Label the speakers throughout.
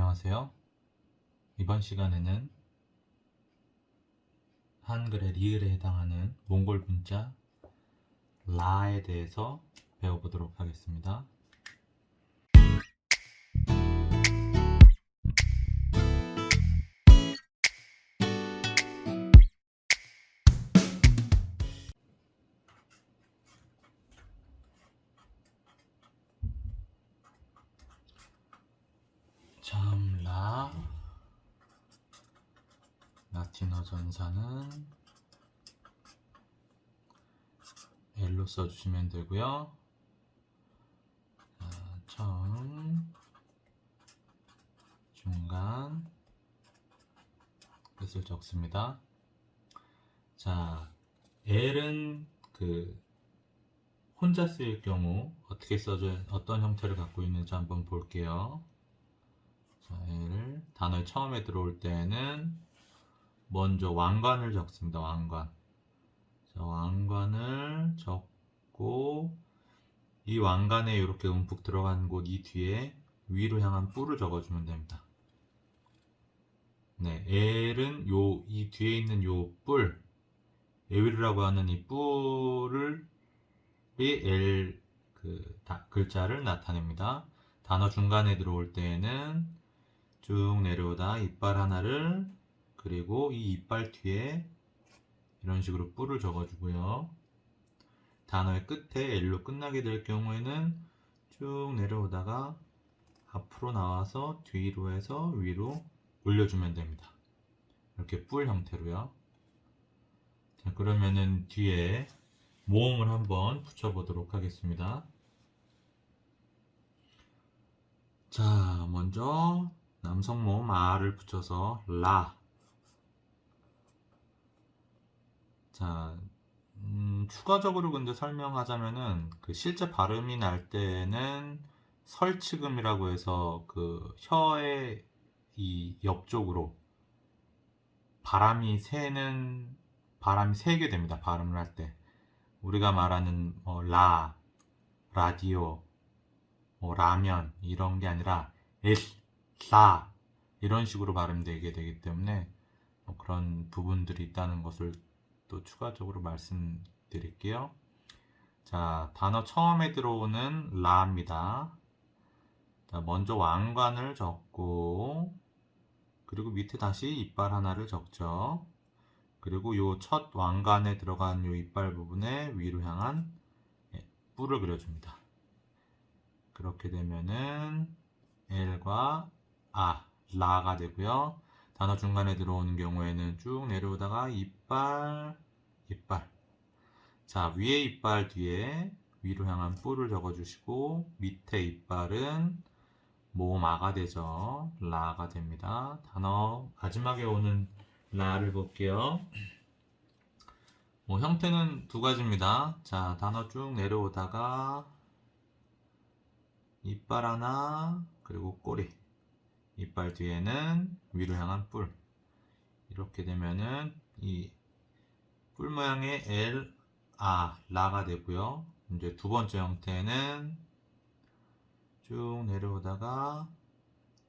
Speaker 1: 안녕하세요. 이번 시간에는 한글의 리을에 해당하는 몽골 문자 라에 대해서 배워보도록 하겠습니다. 참라 라틴어 전사는 L로 써주시면 되고요. 자, 처음, 중간, 끝을 적습니다. 자, L은 그 혼자 쓰일 경우 어떻게 써져 어떤 형태를 갖고 있는지 한번 볼게요. 자, L 단어의 처음에 들어올 때는 먼저 왕관을 적습니다. 왕관. 자, 왕관을 적고 이 왕관에 이렇게 움푹 들어간 곳 이 뒤에 위로 향한 뿔을 적어주면 됩니다. 네, L은 요 이 뒤에 있는 요 뿔, 에윌이라고 하는 이 뿔을 이 L 그 다- 글자를 나타냅니다. 단어 중간에 들어올 때에는 쭉 내려오다 이빨 하나를 그리고 이 이빨 뒤에 이런 식으로 뿔을 적어주고요. 단어의 끝에 L로 끝나게 될 경우에는 쭉 내려오다가 앞으로 나와서 뒤로 해서 위로 올려주면 됩니다. 이렇게 뿔 형태로요. 자, 그러면은 뒤에 모음을 한번 붙여보도록 하겠습니다. 자, 먼저 남성 모음 R을 붙여서 라. 자, 음, 추가적으로 근데 설명하자면은 그 실제 발음이 날 때는 설치금이라고 해서 그 혀의 이 옆쪽으로 바람이 새는 바람이 새게 됩니다. 발음을 할 때. 우리가 말하는 뭐 라, 라디오, 뭐 라면 이런 게 아니라 엘, 라 이런 식으로 발음되게 되기 때문에 뭐 그런 부분들이 있다는 것을 또 추가적으로 말씀드릴게요. 자, 단어 처음에 들어오는 라입니다. 자, 먼저 왕관을 적고 그리고 밑에 다시 이빨 하나를 적죠. 그리고 요 첫 왕관에 들어간 요 이빨 부분에 위로 향한 예, 뿔을 그려줍니다. 그렇게 되면은 L과 아, 라가 되고요. 단어 중간에 들어오는 경우에는 쭉 내려오다가 이빨, 이빨. 자, 위에 이빨 뒤에 위로 향한 뿔을 적어주시고 밑에 이빨은 모마가 되죠. 라가 됩니다. 단어 마지막에 오는 라를 볼게요. 뭐 형태는 두 가지입니다. 자, 단어 쭉 내려오다가 이빨 하나 그리고 꼬리. 이빨 뒤에는 위로 향한 뿔. 이렇게 되면은 이 뿔 모양의 L, 아, 라가 되고요. 이제 두 번째 형태는 쭉 내려오다가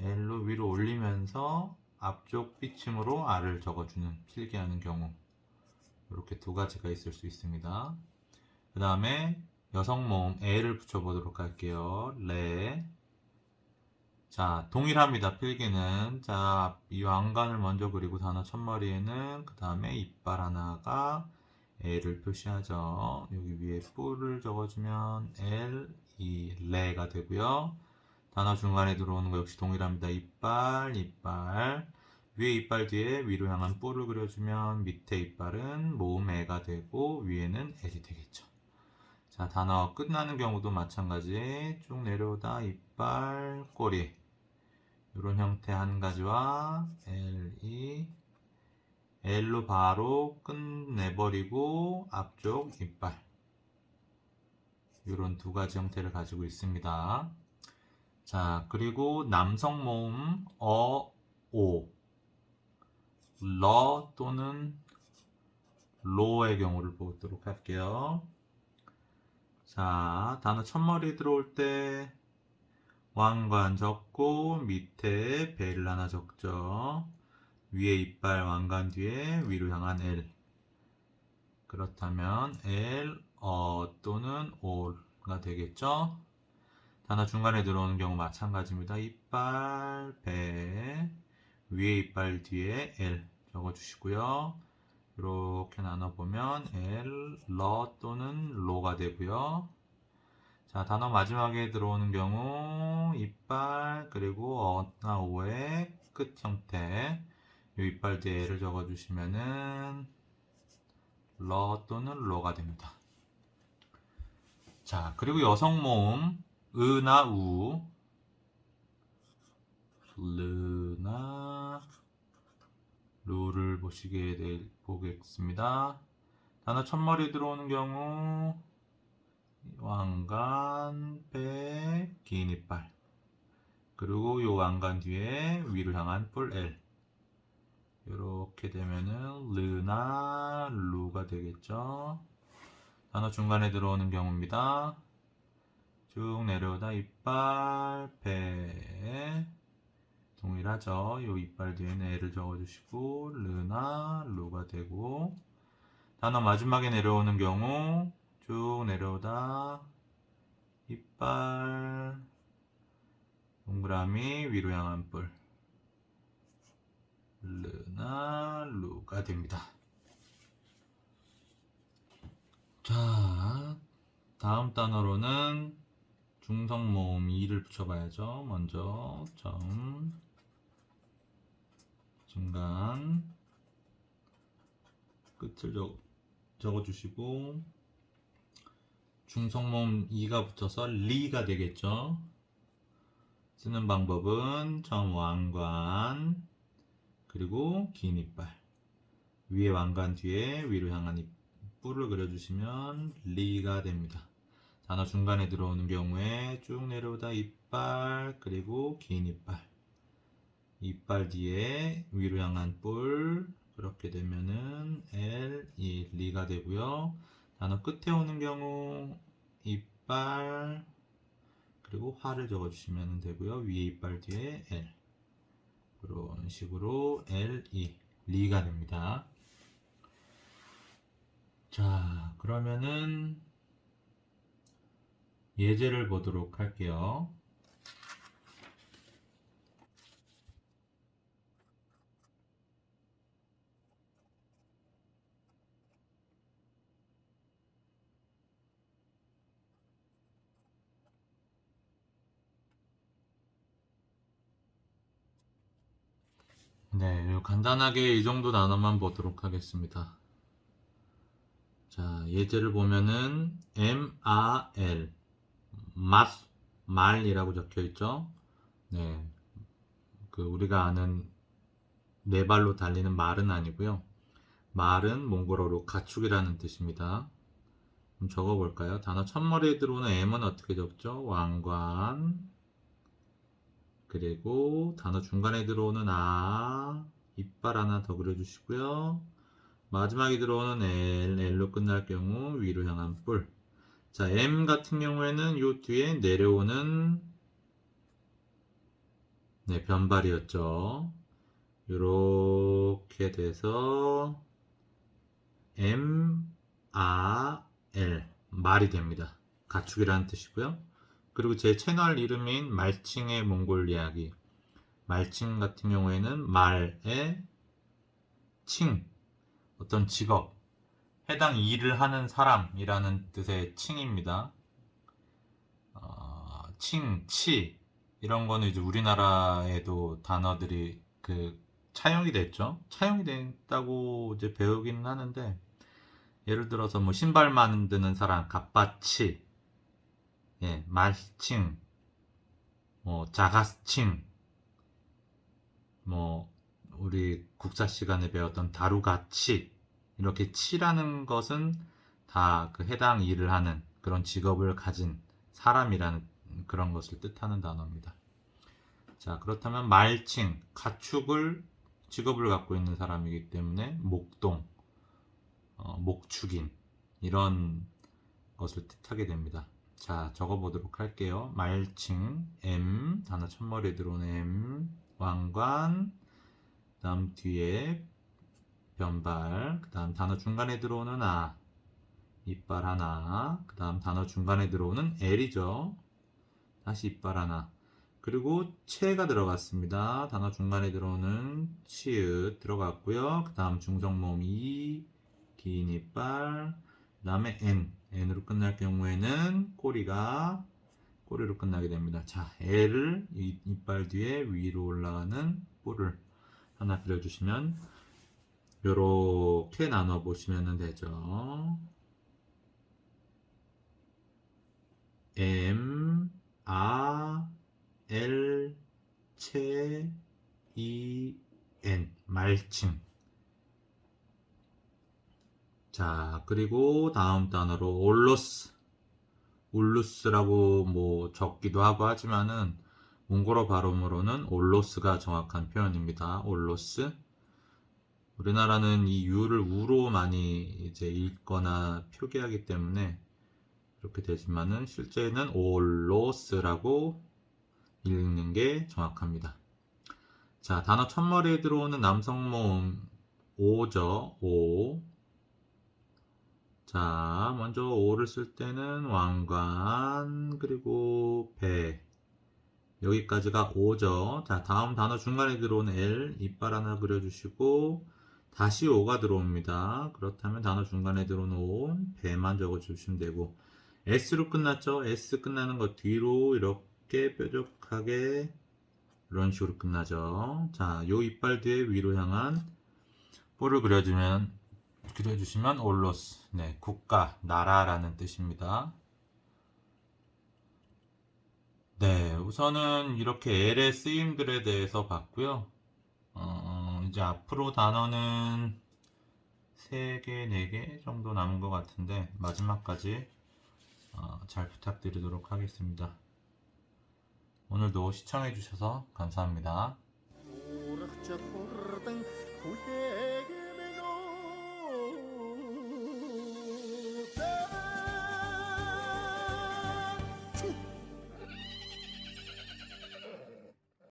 Speaker 1: L로 위로 올리면서 앞쪽 삐침으로 R을 적어주는 필기 하는 경우 이렇게 두 가지가 있을 수 있습니다. 그 다음에 여성 모음 L을 붙여보도록 할게요. 레. 자, 동일합니다. 필기는. 자, 이 왕관을 먼저 그리고 단어 첫머리에는 그 다음에 이빨 하나가 L을 표시하죠. 여기 위에 뿔을 적어주면 L, 이 레가 되고요. 단어 중간에 들어오는 거 역시 동일합니다. 이빨, 이빨. 위에 이빨 뒤에 위로 향한 뿔을 그려주면 밑에 이빨은 모음 애가 되고 위에는 L이 되겠죠. 자, 단어 끝나는 경우도 마찬가지. 쭉 내려오다 이빨, 꼬리. 이런 형태 한 가지와 L, E, L로 바로 끝내버리고 앞쪽 이빨. 이런 두 가지 형태를 가지고 있습니다. 자, 그리고 남성 모음 어, 오. 러 또는 로의 경우를 보도록 할게요. 자, 단어 첫머리 들어올 때 왕관 적고 밑에 벨 하나 적죠. 위에 이빨 왕관 뒤에 위로 향한 L. 그렇다면 L, 어 또는 올가 되겠죠. 단어 중간에 들어오는 경우 마찬가지입니다. 이빨, 배, 위에 이빨 뒤에 L 적어주시고요. 이렇게 나눠보면 L, 러 또는 로가 되고요. 자, 단어 마지막에 들어오는 경우 어나 오의 끝 형태 이 이빨 뒤에 L을 적어주시면은 러 또는 로가 됩니다. 자, 그리고 여성 모음 으나 우 르나 루를 보시게 될 보겠습니다. 단어 첫머리 들어오는 경우 왕관, 배, 긴 이빨 그리고 요 왕관 뒤에 위로 향한 뿔 L 이렇게 되면은 르나 루가 되겠죠. 단어 중간에 들어오는 경우입니다. 쭉 내려오다 이빨, 배 동일하죠. 요 이빨 뒤에는 L을 적어주시고 르나 루가 되고 단어 마지막에 내려오는 경우 쭉 내려오다 이빨 동그라미 위로 향한 뿔 르나 루가 됩니다. 자 다음 단어로는 중성 모음 2를 붙여봐야죠. 먼저 점 중간 끝을 적, 적어주시고 중성 모음 2가 붙어서 리가 되겠죠. 쓰는 방법은 점 왕관 그리고 긴 이빨 위에 왕관 뒤에 위로 향한 이- 뿔을 그려주시면 리가 됩니다. 단어 중간에 들어오는 경우에 쭉 내려오다 이빨 그리고 긴 이빨 이빨 뒤에 위로 향한 뿔 그렇게 되면은 L, E, 리가 되고요. 단어 끝에 오는 경우 이빨 그리고 화를 적어주시면 되고요. 위에 이빨 뒤에 L 그런 식으로 L, E, 리가 됩니다. 자, 그러면은 예제를 보도록 할게요. 네, 요 간단하게 이 정도 단어만 보도록 하겠습니다. 자, 예제를 보면은 M-A-L 맛, 말이라고 적혀 있죠. 네, 그 우리가 아는 네 발로 달리는 말은 아니고요. 말은 몽골어로 가축이라는 뜻입니다. 그럼 적어볼까요? 단어 첫머리에 들어오는 M은 어떻게 적죠? 왕관, 그리고 단어 중간에 들어오는 아, 이빨 하나 더 그려주시고요. 마지막에 들어오는 L, L로 끝날 경우 위로 향한 뿔. 자, M 같은 경우에는 요 뒤에 내려오는 네, 변발이었죠. 요렇게 돼서 M, A, L 말이 됩니다. 가축이라는 뜻이고요. 그리고 제 채널 이름인 말칭의 몽골 이야기. 말칭 같은 경우에는 말의 칭, 어떤 직업, 해당 일을 하는 사람이라는 뜻의 칭입니다. 어, 칭, 치 이런 거는 이제 우리나라에도 단어들이 그 차용이 됐죠. 차용이 됐다고 이제 배우기는 하는데 예를 들어서 뭐 신발 만드는 사람 갑바치 예, 말칭, 뭐 자가칭, 뭐 우리 국사 시간에 배웠던 다루가치 이렇게 치라는 것은 다 그 해당 일을 하는 그런 직업을 가진 사람이라는 그런 것을 뜻하는 단어입니다. 자 그렇다면 말칭, 가축을 직업을 갖고 있는 사람이기 때문에 목동, 어, 목축인 이런 것을 뜻하게 됩니다. 자, 적어보도록 할게요. 말칭, M, 단어 첫머리에 들어오는 M, 왕관, 그 다음 뒤에 변발, 그 다음 단어 중간에 들어오는 아, 이빨 하나, 그 다음 단어 중간에 들어오는 L이죠. 다시 이빨 하나. 그리고 체가 들어갔습니다. 단어 중간에 들어오는 치읓 들어갔고요. 그 다음 중성모음 이, 긴 이빨, 그 다음에 N. N으로 끝날 경우에는 꼬리가 꼬리로 끝나게 됩니다. 자, L을 이, 이빨 뒤에 위로 올라가는 뿔을 하나 그려주시면 요렇게 나눠 보시면 되죠. M, A, L, 채, E, N 말칭 자 그리고 다음 단어로 올로스 울루스라고 뭐 적기도 하고 하지만은 몽골어 발음으로는 올로스가 정확한 표현입니다. 올로스 우리나라는 이 유를 우로 많이 이제 읽거나 표기하기 때문에 이렇게 되지만은 실제는 올로스라고 읽는 게 정확합니다. 자, 단어 첫머리에 들어오는 남성 모음 오죠. 오. 자, 먼저 오를 쓸 때는 왕관 그리고 배 여기까지가 오죠. 자, 다음 단어 중간에 들어오는 L 이빨 하나 그려주시고 다시 오가 들어옵니다. 그렇다면 단어 중간에 오 배만 적어주시면 되고 S로 끝났죠. S 끝나는 거 뒤로 이렇게 뾰족하게 이런 식으로 끝나죠. 자, 요 이빨 뒤에 위로 향한 뿔을 그려주면 그려주시면 올로스, 네, 국가, 나라라는 뜻입니다. 네, 우선은 이렇게 L의 쓰임들에 대해서 봤고요. 어, 이제 앞으로 단어는 3개, 4개 정도 남은 것 같은데 마지막까지 어, 잘 부탁드리도록 하겠습니다. 오늘도 시청해주셔서 감사합니다.